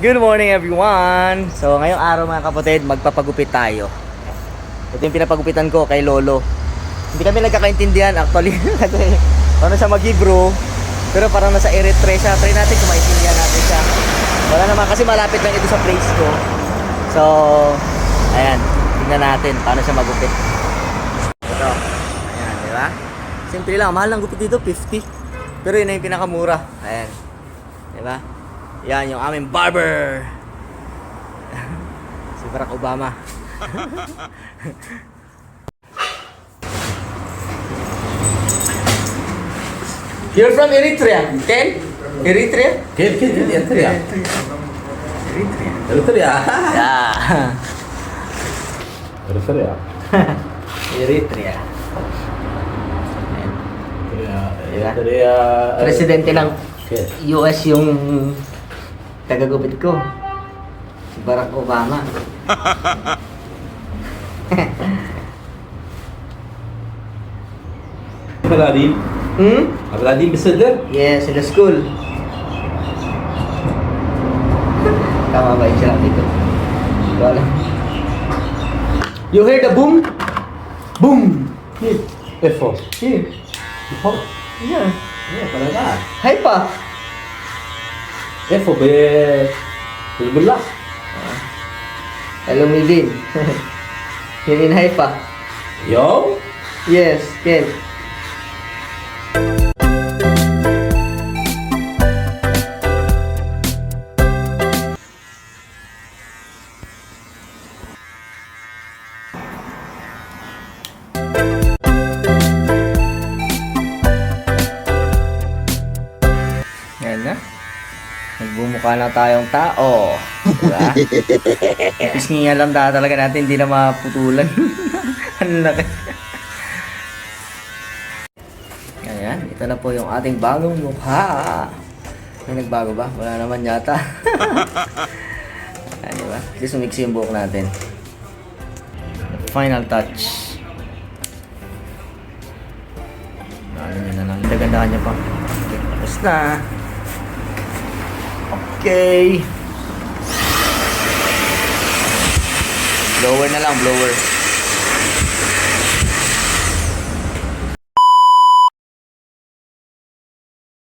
Good morning everyone! So ngayong araw mga kapatid, magpapagupit tayo. Ito yung pinapagupitan ko kay Lolo. Hindi kami nagkakaintindihan actually paano siya mag-Hebrew. Pero parang nasa Eritrea siya. Try natin kung maintindihan natin siya. Wala naman kasi malapit lang ito sa place ko. So, ayan. Tingnan natin paano siya magupit. Ito. Ayan, di ba? Simple lang. Mahal ng gupit dito, 50. Pero yun na yung pinakamura. Ayan. Di ba? Yan yung aming barber. si Barack Obama. You're from Eritrea, Ken? Eritrea? Kid, kid, kid, Eritrea. Eritrea. Eritrea. Yeah. Eritrea. Eritrea. Eritrea. Eritrea. Presidente ng. US yung tagagupit ko. Si Barack Obama. Vladimir. Hmm? Vladimir Beseder. Yes, in the school. Tama ba yung sila dito? Wala. You heard the boom? Boom! Here. Efo. Here. Efo. Yeah. Yeah, talaga. Haifa. Efo, be... Hezbollah. Hello, Midin. Here in Haifa. Yo. Yes, Ken. Yan na. Nagbumukha na tayong tao. Diba? Pisngihan lang ta- talaga natin, hindi na maputulan. Ang laki. Ayan, ito na po yung ating bagong mukha. May nagbago ba? Wala naman yata. Ayan, diba? Kasi sumiksi yung buhok natin. Final touch. Ano na lang. Dagandahan niya pa. Tapos na. Okay. Blower na lang, blower.